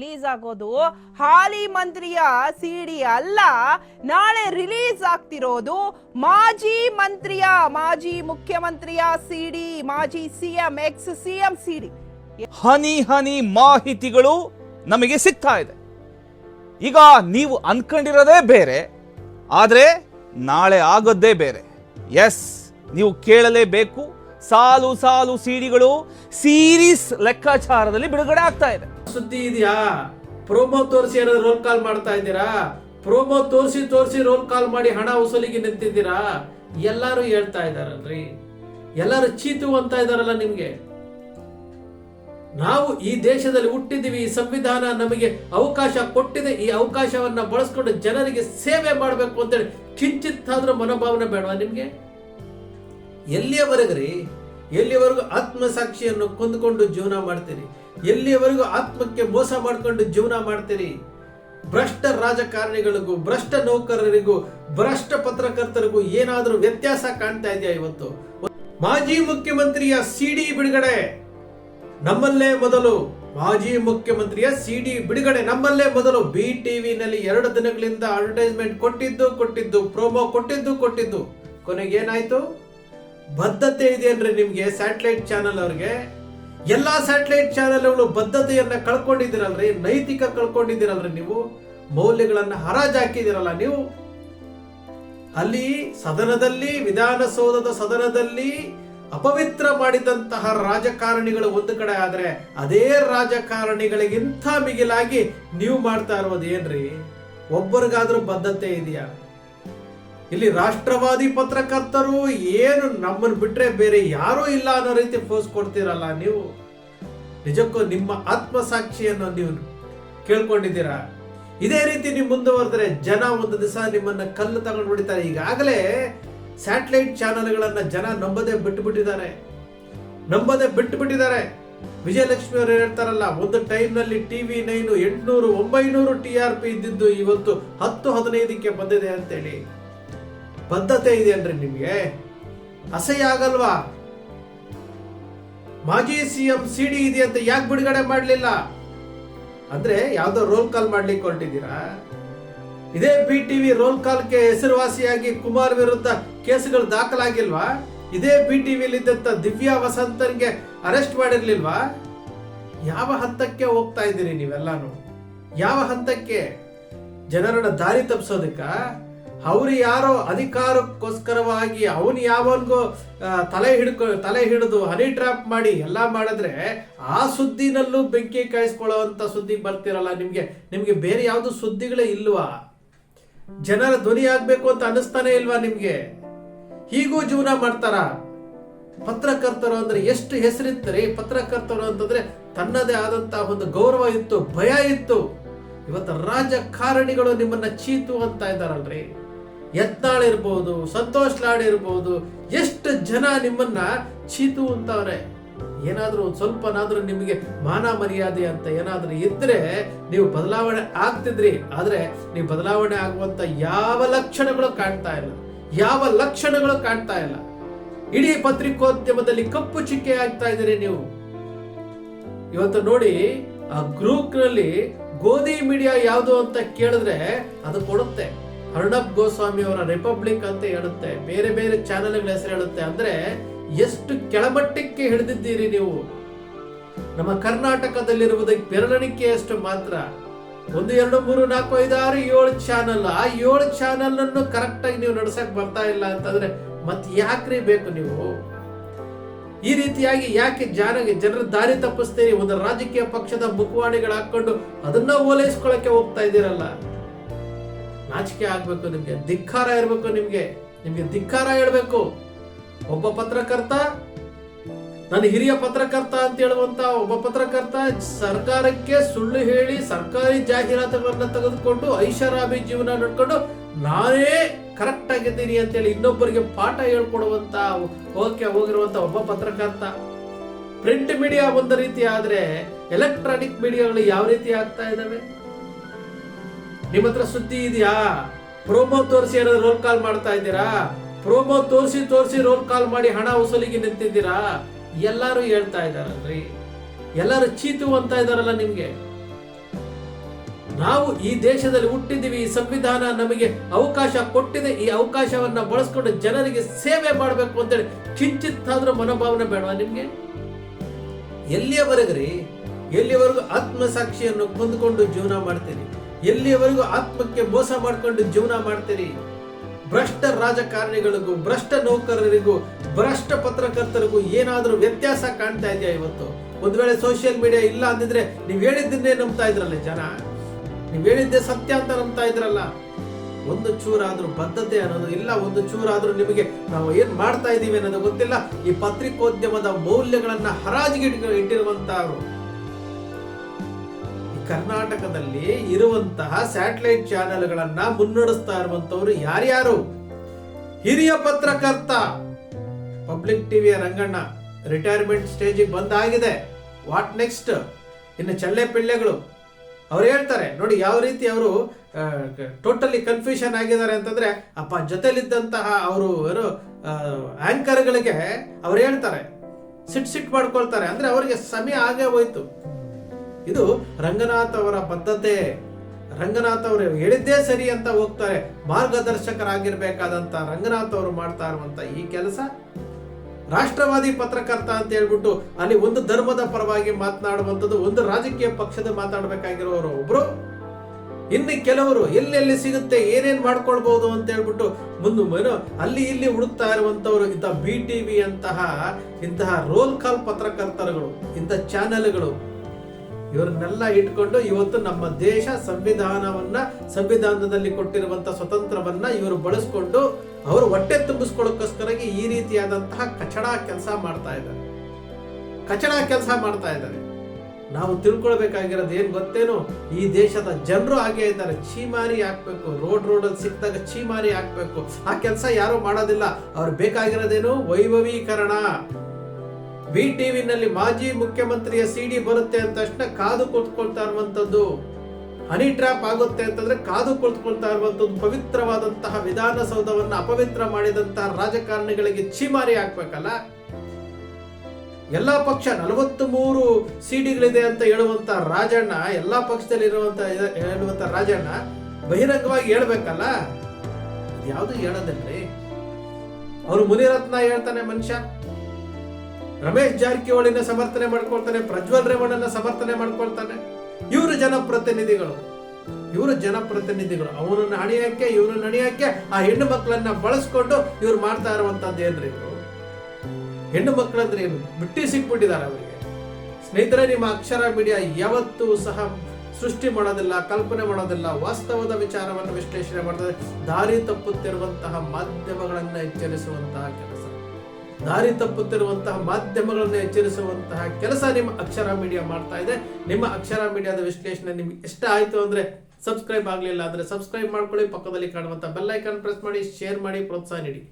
Release ಆಗೋದು ಹಾಲಿ ಮಂತ್ರಿಯ ಸಿಡಿ ಅಲ್ಲ, ನಾಳೆ ರಿಲೀಸ್ ಆಗ್ತಿರೋದು ಮಾಜಿ ಮಂತ್ರಿಯ, ಮಾಜಿ ಮುಖ್ಯಮಂತ್ರಿಯ ಸಿಡಿ, ಮಾಜಿ ಸಿಎಂ, ಎಕ್ಸ್ ಸಿಎಂ ಸಿಡಿ. ಹನಿ ಹನಿ ಮಾಹಿತಿಗಳು ನಮಗೆ ಸಿಗ್ತಾ ಇದೆ. ಈಗ ನೀವು ಅನ್ಕೊಂಡಿರೋದೇ ಬೇರೆ, ಆದರೆ ನಾಳೆ ಆಗೋದೇ ಬೇರೆ. ಎಸ್, ನೀವು ಕೇಳಲೇಬೇಕು. ಸಾಲು ಸಾಲು ಸಿಡಿಗಳು ಸೀರೀಸ್ ಲೆಕ್ಕಾಚಾರದಲ್ಲಿ ಬಿಡುಗಡೆ ಆಗ್ತಾ ಇದೆ. ಸುದ್ದಿ ಇದೆಯಾ? ಪ್ರೋಮೋ ತೋರಿಸಿ ಏನಾದ್ರು ರೋಲ್ ಕಾಲ್ ಮಾಡ್ತಾ ಇದ್ದೀರಾ? ಪ್ರೋಮೋ ತೋರಿಸಿ ತೋರಿಸಿ ರೋಲ್ ಕಾಲ್ ಮಾಡಿ ಹಣ ವಸೂಲಿಗೆ ನಿಂತಿದ್ದೀರಾ? ಎಲ್ಲಾರು ಹೇಳ್ತಾ ಇದಾರಲ್ರಿ ಎಲ್ಲಾರು ಚೀತು ಅಂತ ಇದಾರಲ್ಲ ನಿಮ್ಗೆ. ನಾವು ಈ ದೇಶದಲ್ಲಿ ಹುಟ್ಟಿದೀವಿ ಈ ಸಂವಿಧಾನ ನಮಗೆ ಅವಕಾಶ ಕೊಟ್ಟಿದೆ, ಈ ಅವಕಾಶವನ್ನ ಬಳಸ್ಕೊಂಡು ಜನರಿಗೆ ಸೇವೆ ಮಾಡಬೇಕು ಅಂತೇಳಿ ಕಿಂಚಿತ್ತಾದ್ರೂ ಮನೋಭಾವನೆ ಬೇಡವಾ ನಿಮ್ಗೆ? ಎಲ್ಲಿಯವರೆಗ್ರಿ? ಎಲ್ಲಿಯವರೆಗೂ ಆತ್ಮಸಾಕ್ಷಿಯನ್ನು ಕೊಂದುಕೊಂಡು ಜೀವನ ಮಾಡ್ತೀರಿ? ಎಲ್ಲಿಯವರೆಗೂ ಆತ್ಮಕ್ಕೆ ಮೋಸ ಮಾಡ್ಕೊಂಡು ಜೀವನ ಮಾಡ್ತೀರಿ? ಭ್ರಷ್ಟ ರಾಜಕಾರಣಿಗಳಿಗೂ, ಭ್ರಷ್ಟ ನೌಕರರಿಗೂ, ಭ್ರಷ್ಟ ಪತ್ರಕರ್ತರಿಗೂ ಏನಾದರೂ ವ್ಯತ್ಯಾಸ ಕಾಣ್ತಾ ಇದೆಯಾ ಇವತ್ತು? ಮಾಜಿ ಮುಖ್ಯಮಂತ್ರಿಯ ಸಿಡಿ ಬಿಡುಗಡೆ. ನಮ್ಮಲ್ಲೇ ಮೊದಲು. ಮಾಜಿ ಮುಖ್ಯಮಂತ್ರಿಯ ಸಿಡಿ ಬಿಡುಗಡೆ. ನಮ್ಮಲ್ಲೇ ಮೊದಲು. ಬಿ ಟಿವಿನಲ್ಲಿ ಎರಡು ದಿನಗಳಿಂದ ಅಡ್ವರ್ಟೈಸ್ಮೆಂಟ್ ಕೊಟ್ಟಿದ್ದು ಕೊಟ್ಟಿದ್ದು ಪ್ರೋಮೋ ಕೊಟ್ಟಿದ್ದು ಕೊಟ್ಟಿದ್ದು. ಕೊನೆಗೆ ಏನಾಯ್ತು? ಬದ್ಧತೆ ಅಂದ್ರೆ ನಿಮ್ಗೆ ಸ್ಯಾಟಲೈಟ್ ಚಾನೆಲ್ ಅವ್ರಿಗೆ? ಎಲ್ಲಾ ಸ್ಯಾಟಲೈಟ್ ಚಾನೆಲ್ಗಳು ಬದ್ಧತೆಯನ್ನ ಕಳ್ಕೊಂಡಿದ್ದೀರಲ್ರಿ, ನೈತಿಕ ಕಳ್ಕೊಂಡಿದ್ದೀರಲ್ರಿ ನೀವು? ಮೌಲ್ಯಗಳನ್ನ ಹರಾಜು ಹಾಕಿದಿರಲ್ಲ ನೀವು? ಅಲ್ಲಿ ಸದನದಲ್ಲಿ, ವಿಧಾನಸೌಧದ ಸದನದಲ್ಲಿ ಅಪವಿತ್ರ ಮಾಡಿದಂತಹ ರಾಜಕಾರಣಿಗಳು ಒಂದು ಕಡೆ ಆದ್ರೆ ಅದೇ ರಾಜಕಾರಣಿಗಳಿಗಿಂತ ಮಿಗಿಲಾಗಿ ನೀವು ಮಾಡ್ತಾ ಇರೋದು ಏನ್ರಿ? ಒಬ್ಬರಿಗಾದ್ರೂ ಬದ್ಧತೆ ಇದೆಯಾ? ಇಲ್ಲಿ ರಾಷ್ಟ್ರವಾದಿ ಪತ್ರಕರ್ತರು ಏನು ನಮ್ಮನ್ನು ಬಿಟ್ರೆ ಬೇರೆ ಯಾರೂ ಇಲ್ಲ ಅನ್ನೋ ರೀತಿ ಫೋಸ್ ಕೊಡ್ತೀರಲ್ಲ ನೀವು? ನಿಜಕ್ಕೂ ನಿಮ್ಮ ಆತ್ಮಸಾಕ್ಷಿಯನ್ನು ನೀವು ಕೇಳ್ಕೊಂಡಿದ್ದೀರಾ? ಇದೇ ರೀತಿ ನೀವು ಮುಂದುವರೆದ್ರೆ ಜನ ಒಂದು ದಿವಸ ನಿಮ್ಮನ್ನ ಕಲ್ಲು ತಗೊಂಡು ಬಿಡ್ತಾರೆ ಈಗಾಗಲೇ ಸ್ಯಾಟಲೈಟ್ ಚಾನೆಲ್ಗಳನ್ನ ಜನ ನಂಬದೆ ಬಿಟ್ಟು ಬಿಟ್ಟಿದ್ದಾರೆ ನಂಬದೆ ಬಿಟ್ಟು ಬಿಟ್ಟಿದ್ದಾರೆ ವಿಜಯಲಕ್ಷ್ಮಿ ಅವರು ಹೇಳ್ತಾರಲ್ಲ, ಒಂದು ಟೈಮ್ನಲ್ಲಿ ಟಿವಿ ನೈನು ಎಂಟುನೂರು ಒಂಬೈನೂರು ಟಿ ಆರ್ ಪಿ ಇದ್ದಿದ್ದು ಇವತ್ತು ಹತ್ತು ಹದಿನೈದಕ್ಕೆ ಬಂದಿದೆ ಅಂತೇಳಿ. ಬದ್ಧತೆ ಇದೆ ಅಂದ್ರೆ ನಿಮಗೆ? ಅಸಹ್ಯ ಆಗಲ್ವಾ? ಮಾಜಿ ಸಿಎಂ ಸಿಡಿ ಇದೆ ಅಂತ ಯಾಕೆ ಬಿಡುಗಡೆ ಮಾಡಲಿಲ್ಲ? ಅಂದ್ರೆ ಯಾವ್ದೋ ರೋಲ್ ಕಾಲ್ ಮಾಡ್ಲಿಕ್ಕೆ ಹೊರಟಿದ್ದೀರಾ? ಇದೇ ಬಿ ಟಿವಿ ರೋಲ್ ಕಾಲ್ಗೆ ಹೆಸರುವಾಸಿಯಾಗಿ ಕುಮಾರ್ ವಿರುದ್ಧ ಕೇಸುಗಳು ದಾಖಲಾಗಿಲ್ವಾ? ಇದೇ ಬಿ ಟಿವಿಲಿ ಇದ್ದಂತ ದಿವ್ಯಾ ವಸಂತನ್ಗೆ ಅರೆಸ್ಟ್ ಮಾಡಿರ್ಲಿಲ್ವಾ? ಯಾವ ಹಂತಕ್ಕೆ ಹೋಗ್ತಾ ಇದ್ದೀರಿ ನೀವೆಲ್ಲಾನು? ಯಾವ ಹಂತಕ್ಕೆ? ಜನರನ್ನ ದಾರಿ ತಪ್ಪಿಸೋದಕ್ಕ ಅವ್ರು ಯಾರೋ ಅಧಿಕಾರಕ್ಕೋಸ್ಕರವಾಗಿ ಅವನು ಯಾವನ್ಗೋ ತಲೆ ಹಿಡ್ಕೊ, ತಲೆ ಹಿಡಿದು ಹನಿ ಟ್ರಾಪ್ ಮಾಡಿ ಎಲ್ಲ ಮಾಡಿದ್ರೆ ಆ ಸುದ್ದಿನಲ್ಲೂ ಬೆಂಕಿ ಕಾಯಿಸ್ಕೊಳ್ಳೋವಂಥ ಸುದ್ದಿ ಬರ್ತಿರಲ್ಲ ನಿಮಗೆ. ನಿಮಗೆ ಬೇರೆ ಯಾವ್ದು ಸುದ್ದಿಗಳೇ ಇಲ್ವಾ? ಜನರ ಧ್ವನಿ ಆಗ್ಬೇಕು ಅಂತ ಅನಿಸ್ತಾನೆ ಇಲ್ವಾ ನಿಮಗೆ? ಹೀಗೂ ಜೀವನ ಮಾಡ್ತಾರ? ಪತ್ರಕರ್ತರು ಅಂದ್ರೆ ಎಷ್ಟು ಹೆಸರಿತ್ತರಿ? ಪತ್ರಕರ್ತರು ಅಂತಂದ್ರೆ ತನ್ನದೇ ಆದಂತಹ ಒಂದು ಗೌರವ ಇತ್ತು, ಭಯ ಇತ್ತು. ಇವತ್ತು ರಾಜಕಾರಣಿಗಳು ನಿಮ್ಮನ್ನ ಚೀತು ಅಂತ ಇದ್ದಾರಲ್ರಿ. ಯತ್ನಾಳ್ ಇರ್ಬೋದು ಸಂತೋಷ್ ಲಾಡ್ ಇರ್ಬೋದು ಎಷ್ಟು ಜನ ನಿಮ್ಮನ್ನ ಚೀತು ಅಂತವ್ರೆ ಏನಾದ್ರೂ ಒಂದು ಸ್ವಲ್ಪನಾದ್ರೂ ನಿಮಗೆ ಮಾನ ಮರ್ಯಾದೆ ಅಂತ ಏನಾದರೂ ಇದ್ರೆ ನೀವು ಬದಲಾವಣೆ ಆಗ್ತಿದ್ರಿ. ಆದರೆ ನೀವು ಬದಲಾವಣೆ ಆಗುವಂತ ಯಾವ ಲಕ್ಷಣಗಳು ಕಾಣ್ತಾ ಇಲ್ಲ. ಯಾವ ಲಕ್ಷಣಗಳು ಕಾಣ್ತಾ ಇಲ್ಲ. ಇಡೀ ಪತ್ರಿಕೋದ್ಯಮದಲ್ಲಿ ಕಪ್ಪು ಚಿಕ್ಕೆ ಆಗ್ತಾ ಇದ್ದೀರಿ ನೀವು. ಇವತ್ತು ನೋಡಿ, ಆ ಗ್ರೂಪ್ನಲ್ಲಿ ಗೋಧಿ ಮೀಡಿಯಾ ಯಾವುದು ಅಂತ ಕೇಳಿದ್ರೆ ಅದು ಕೊಡುತ್ತೆ. ಅರ್ಣಬ್ ಗೋಸ್ವಾಮಿ ಅವರ ರಿಪಬ್ಲಿಕ್ ಅಂತ ಹೇಳುತ್ತೆ. ಬೇರೆ ಬೇರೆ ಚಾನೆಲ್ಗಳ ಹೆಸರು ಹೇಳುತ್ತೆ. ಅಂದ್ರೆ ಎಷ್ಟು ಕೆಳಮಟ್ಟಕ್ಕೆ ಹಿಡಿದಿದ್ದೀರಿ ನೀವು? ನಮ್ಮ ಕರ್ನಾಟಕದಲ್ಲಿರುವುದಕ್ಕೆ ಬೆರಳಿಕೆಯಷ್ಟು ಮಾತ್ರ. ಒಂದು, ಎರಡು, ಮೂರು, ನಾಲ್ಕು, ಐದು, ಆರು, ಏಳು ಚಾನಲ್. ಆ ಏಳು ಚಾನಲ್ ಅನ್ನು ಕರೆಕ್ಟ್ ಆಗಿ ನೀವು ನಡ್ಸಕ್ ಬರ್ತಾ ಇಲ್ಲ ಅಂತಂದ್ರೆ ಮತ್ತೆ ಯಾಕ್ರಿ ಬೇಕು ನೀವು? ಈ ರೀತಿಯಾಗಿ ಯಾಕೆ ಜನ, ಜನರ ದಾರಿ ತಪ್ಪಿಸ್ತೀರಿ? ಒಂದು ರಾಜಕೀಯ ಪಕ್ಷದ ಮುಖವಾಣಿಗಳು ಹಾಕೊಂಡು ಅದನ್ನ ಓಲೈಸ್ಕೊಳಕ್ಕೆ ಹೋಗ್ತಾ ಇದ್ದೀರಲ್ಲ? ನಾಚಿಕೆ ಆಗ್ಬೇಕು ನಿಮ್ಗೆ, ಧಿಕ್ಕಾರ ಇರಬೇಕು ನಿಮ್ಗೆ ನಿಮ್ಗೆ ಧಿಕ್ಕಾರ ಹೇಳ್ಬೇಕು. ಒಬ್ಬ ಪತ್ರಕರ್ತ, ನನ್ನ ಹಿರಿಯ ಪತ್ರಕರ್ತ ಅಂತ ಹೇಳುವಂತ ಒಬ್ಬ ಪತ್ರಕರ್ತ ಸರ್ಕಾರಕ್ಕೆ ಸುಳ್ಳು ಹೇಳಿ ಸರ್ಕಾರಿ ಜಾಹೀರಾತುಗಳನ್ನ ತೆಗೆದುಕೊಂಡು ಐಷಾರಾಮಿ ಜೀವನ ನಡ್ಕೊಂಡು ನಾನೇ ಕರೆಕ್ಟ್ ಆಗಿದ್ದೀನಿ ಅಂತೇಳಿ ಇನ್ನೊಬ್ಬರಿಗೆ ಪಾಠ ಹೇಳ್ಕೊಡುವಂತ, ಓಕೆ ಹೋಗಿರುವಂತ ಒಬ್ಬ ಪತ್ರಕರ್ತ. ಪ್ರಿಂಟ್ ಮೀಡಿಯಾ ಒಂದು ರೀತಿ ಆದ್ರೆ ಎಲೆಕ್ಟ್ರಾನಿಕ್ ಮೀಡಿಯಾಗಳು ಯಾವ ರೀತಿ ಆಗ್ತಾ ಇದಾವೆ? ನಿಮ್ಮ ಹತ್ರ ಸುದ್ದಿ ಇದೆಯಾ? ಪ್ರೋಮೋ ತೋರಿಸಿ ಏನಾದ್ರು ರೋಲ್ ಕಾಲ್ ಮಾಡ್ತಾ ಇದ್ದೀರಾ? ಪ್ರೋಮೋ ತೋರಿಸಿ ತೋರಿಸಿ ರೋಲ್ ಕಾಲ್ ಮಾಡಿ ಹಣ ವಸೂಲಿಗೆ ನಿಂತಿದ್ದೀರಾ? ಎಲ್ಲಾರು ಹೇಳ್ತಾ ಇದ್ದಾರಲ್ರಿ. ಎಲ್ಲರೂ ಚೀತು ಅಂತ ಇದಾರಲ್ಲ ನಿಮ್ಗೆ. ನಾವು ಈ ದೇಶದಲ್ಲಿ ಹುಟ್ಟಿದ್ದೀವಿ, ಈ ಸಂವಿಧಾನ ನಮಗೆ ಅವಕಾಶ ಕೊಟ್ಟಿದೆ, ಈ ಅವಕಾಶವನ್ನ ಬಳಸ್ಕೊಂಡು ಜನರಿಗೆ ಸೇವೆ ಮಾಡಬೇಕು ಅಂತೇಳಿ ಕಿಂಚಿತ್ತಾದ್ರೂ ಮನೋಭಾವನೆ ಬೇಡ ನಿಮ್ಗೆ? ಎಲ್ಲಿಯವರೆಗ್ರಿ? ಎಲ್ಲಿಯವರೆಗೂ ಆತ್ಮಸಾಕ್ಷಿಯನ್ನು ಕೊಂದುಕೊಂಡು ಜೀವನ ಮಾಡ್ತೀರಿ? ಎಲ್ಲಿಯವರೆಗೂ ಆತ್ಮಕ್ಕೆ ಮೋಸ ಮಾಡ್ಕೊಂಡು ಜೀವನ ಮಾಡ್ತೀರಿ? ಭ್ರಷ್ಟ ರಾಜಕಾರಣಿಗಳಿಗೂ, ಭ್ರಷ್ಟ ನೌಕರರಿಗೂ, ಭ್ರಷ್ಟ ಪತ್ರಕರ್ತರಿಗೂ ಏನಾದರೂ ವ್ಯತ್ಯಾಸ ಕಾಣ್ತಾ ಇದೆಯಾ ಇವತ್ತು? ಒಂದು ವೇಳೆ ಸೋಷಿಯಲ್ ಮೀಡಿಯಾ ಇಲ್ಲ ಅಂದಿದ್ರೆ ನೀವ್ ಹೇಳಿದ್ದನ್ನೇ ನಂಬ್ತಾ ಇದ್ರಲ್ಲ ಜನ? ನೀವ್ ಹೇಳಿದ್ದೆ ಸತ್ಯ ಅಂತ ನಂಬ್ತಾ ಇದ್ರಲ್ಲ? ಒಂದು ಚೂರಾದ್ರೂ ಬದ್ಧತೆ ಅನ್ನೋದು ಇಲ್ಲ, ಒಂದು ಚೂರಾದ್ರೂ ನಿಮಗೆ ನಾವು ಏನ್ ಮಾಡ್ತಾ ಇದೀವಿ ಅನ್ನೋದು ಗೊತ್ತಿಲ್ಲ. ಈ ಪತ್ರಿಕೋದ್ಯಮದ ಮೌಲ್ಯಗಳನ್ನ ಹರಾಜಿಗೆ ಇಟ್ಟಿರುವಂತಹವರು ಕರ್ನಾಟಕದಲ್ಲಿ ಇರುವಂತಹ ಸ್ಯಾಟಲೈಟ್ ಚಾನೆಲ್ಗಳನ್ನ ಮುನ್ನಡೆಸ್ತಾ ಇರುವಂತವ್ರು ಯಾರ್ಯಾರು? ಹಿರಿಯ ಪತ್ರಕರ್ತ, ಪಬ್ಲಿಕ್ ಟಿವಿಯ ರಂಗಣ್ಣ, ರಿಟೈರ್ಮೆಂಟ್ ಸ್ಟೇಜಿಗೆ ಬಂದಾಗಿದೆ. What next? ಇನ್ನು ಚಳ್ಳೆ ಪಿಳ್ಳೆಗಳು. ಅವ್ರು ಹೇಳ್ತಾರೆ, ನೋಡಿ ಯಾವ ರೀತಿ ಅವರು ಟೋಟಲಿ ಕನ್ಫ್ಯೂಷನ್ ಆಗಿದ್ದಾರೆ ಅಂತಂದ್ರೆ, ಅಪ್ಪ ಜೊತೆಲಿದ್ದಂತಹ ಅವರು ಆಂಕರ್ಗಳಿಗೆ ಅವ್ರು ಹೇಳ್ತಾರೆ, ಸಿಟ್ ಸಿಟ್ ಮಾಡ್ಕೊಳ್ತಾರೆ. ಅಂದ್ರೆ ಅವರಿಗೆ ಸಮಯ ಆಗೇ ಹೋಯ್ತು. ಇದು ರಂಗನಾಥ್ ಅವರ ಬದ್ಧತೆ. ರಂಗನಾಥ್ ಅವರು ಹೇಳಿದ್ದೇ ಸರಿ ಅಂತ ಹೋಗ್ತಾರೆ. ಮಾರ್ಗದರ್ಶಕರಾಗಿರ್ಬೇಕಾದಂತ ರಂಗನಾಥ್ ಅವರು ಮಾಡ್ತಾ ಇರುವಂತ ಈ ಕೆಲಸ ರಾಷ್ಟ್ರವಾದಿ ಪತ್ರಕರ್ತ ಅಂತ ಹೇಳ್ಬಿಟ್ಟು ಅಲ್ಲಿ ಒಂದು ಧರ್ಮದ ಪರವಾಗಿ ಮಾತನಾಡುವಂಥದ್ದು, ಒಂದು ರಾಜಕೀಯ ಪಕ್ಷದ ಮಾತಾಡಬೇಕಾಗಿರೋರು ಒಬ್ರು. ಇನ್ನು ಕೆಲವರು ಎಲ್ಲೆಲ್ಲಿ ಸಿಗುತ್ತೆ, ಏನೇನ್ ಮಾಡ್ಕೊಳ್ಬಹುದು ಅಂತ ಹೇಳ್ಬಿಟ್ಟು ಮುಂದೆ ಅಲ್ಲಿ ಇಲ್ಲಿ ಹುಡುಕ್ತಾ ಇರುವಂತವ್ರು ಇಂಥ ಬಿ ಟಿವಿ ಅಂತಹ ಇಂತಹ ರೋಲ್ ಕಾಲ್ ಪತ್ರಕರ್ತರುಗಳು, ಇಂಥ ಚಾನೆಲ್ಗಳು ಇವರನ್ನೆಲ್ಲ ಇಟ್ಕೊಂಡು ಇವತ್ತು ನಮ್ಮ ದೇಶ ಸಂವಿಧಾನವನ್ನ, ಸಂವಿಧಾನದಲ್ಲಿ ಕೊಟ್ಟಿರುವಂತಹ ಸ್ವತಂತ್ರವನ್ನ ಇವರು ಬಳಸ್ಕೊಂಡು ಅವರು ಹೊಟ್ಟೆ ತುಂಬಿಸ್ಕೊಳ್ಳೋಕ್ಕೋಸ್ಕರವಾಗಿ ಈ ರೀತಿಯಾದಂತಹ ಕಚಡ ಕೆಲಸ ಮಾಡ್ತಾ ಇದ್ದಾರೆ. ಕಚಡ ಕೆಲಸ ಮಾಡ್ತಾ ಇದ್ದಾರೆ. ನಾವು ತಿಳ್ಕೊಳ್ಬೇಕಾಗಿರೋದು ಏನು ಗೊತ್ತೇನು? ಈ ದೇಶದ ಜನರು ಹಾಗೆ ಇದ್ದಾರೆ. ಚೀಮಾರಿ ಹಾಕ್ಬೇಕು, ರೋಡ್ ರೋಡಲ್ಲಿ ಸಿಕ್ಕಿದಾಗ ಚೀಮಾರಿ ಹಾಕ್ಬೇಕು. ಆ ಕೆಲಸ ಯಾರು ಮಾಡೋದಿಲ್ಲ. ಅವ್ರು ಬೇಕಾಗಿರೋದೇನು? ವೈಭವೀಕರಣ. ಬಿ ಟಿವಿನಲ್ಲಿ ಮಾಜಿ ಮುಖ್ಯಮಂತ್ರಿಯ ಸಿಡಿ ಬರುತ್ತೆ ಅಂತ ತಕ್ಷಣ ಕಾದು ಕುಳಿತುಕೊಳ್ತಾ ಇರುವಂತದ್ದು ಹನಿ ಟ್ರ್ಯಾಪ್ ಆಗುತ್ತೆ ಅಂತಂದ್ರೆ ಕಾದು ಕುಳಿತುಕೊಳ್ತಾ ಇರುವಂತದ್ದು ಪವಿತ್ರವಾದಂತಹ ವಿಧಾನಸೌಧವನ್ನು ಅಪವಿತ್ರ ಮಾಡಿದಂತಹ ರಾಜಕಾರಣಿಗಳಿಗೆ ಛೀಮಾರಿ ಹಾಕ್ಬೇಕಲ್ಲ? ಎಲ್ಲಾ ಪಕ್ಷ ನಲವತ್ತು ಮೂರು ಸಿಡಿಗಳಿದೆ ಅಂತ ಹೇಳುವಂತ ರಾಜಣ್ಣ, ಎಲ್ಲಾ ಪಕ್ಷದಲ್ಲಿ ಇರುವಂತ ಹೇಳುವಂತ ರಾಜಣ್ಣ ಬಹಿರಂಗವಾಗಿ ಹೇಳ್ಬೇಕಲ್ಲ? ಯಾವುದು ಹೇಳೋದಿಲ್ರಿ? ಅವರು ಮುನಿರತ್ನ ಹೇಳ್ತಾನೆ ಮನುಷ್ಯ. ರಮೇಶ್ ಜಾರಕಿಹೊಳಿನ ಸಮರ್ಥನೆ ಮಾಡ್ಕೊಳ್ತಾನೆ, ಪ್ರಜ್ವಲ್ ರೇವಣ್ಣನ ಸಮರ್ಥನೆ ಮಾಡ್ಕೊಳ್ತಾನೆ. ಇವರು ಜನಪ್ರತಿನಿಧಿಗಳು. ಇವರು ಜನಪ್ರತಿನಿಧಿಗಳು. ಅವನನ್ನ ಹಣಿಯಕ್ಕೆ ಇವ್ರನ್ನ ಹಣಿಯಕ್ಕೆ ಆ ಹೆಣ್ಣು ಮಕ್ಕಳನ್ನ ಬಳಸ್ಕೊಂಡು ಇವ್ರು ಮಾಡ್ತಾ ಇರುವಂತದ್ದು ಏನ್ರಿ ಇವರು? ಹೆಣ್ಣು ಮಕ್ಕಳಂದ್ರೆ ಏನು? ಬಿಟ್ಟಿ ಸಿಕ್ಬಿಟ್ಟಿದ್ದಾರೆ ಅವರಿಗೆ. ಸ್ನೇಹಿತರೆ, ನಿಮ್ಮ ಅಕ್ಷರ ಮೀಡಿಯಾ ಯಾವತ್ತೂ ಸಹ ಸೃಷ್ಟಿ ಮಾಡೋದಿಲ್ಲ, ಕಲ್ಪನೆ ಮಾಡೋದಿಲ್ಲ, ವಾಸ್ತವದ ವಿಚಾರವನ್ನು ವಿಶ್ಲೇಷಣೆ ಮಾಡ್ತದೆ. ದಾರಿ ತಪ್ಪುತ್ತಿರುವಂತಹ ಮಾಧ್ಯಮಗಳನ್ನು ಎಚ್ಚರಿಸುವಂತಹ ಕೆಲಸ. ದಾರಿ ತಪ್ಪುತ್ತಿರುವಂತಹ ಮಾಧ್ಯಮಗಳನ್ನು ಎಚ್ಚರಿಸುವಂತಹ ಕೆಲಸ ನಿಮ್ಮ ಅಕ್ಷರ ಮೀಡಿಯಾ ಮಾಡ್ತಾ ಇದೆ. ನಿಮ್ಮ ಅಕ್ಷರ ಮೀಡಿಯಾದ ವಿಶ್ಲೇಷಣೆ ನಿಮ್ಗೆ ಇಷ್ಟ ಆಯ್ತು ಅಂದ್ರೆ ಸಬ್ಸ್ಕ್ರೈಬ್ ಆಗಲಿಲ್ಲ ಅಂದ್ರೆ ಸಬ್ಸ್ಕ್ರೈಬ್ ಮಾಡ್ಕೊಳ್ಳಿ. ಪಕ್ಕದಲ್ಲಿ ಕಾಣುವಂಥ ಬೆಲ್ ಐಕಾನ್ ಪ್ರೆಸ್ ಮಾಡಿ, ಶೇರ್ ಮಾಡಿ, ಪ್ರೋತ್ಸಾಹ ನೀಡಿ.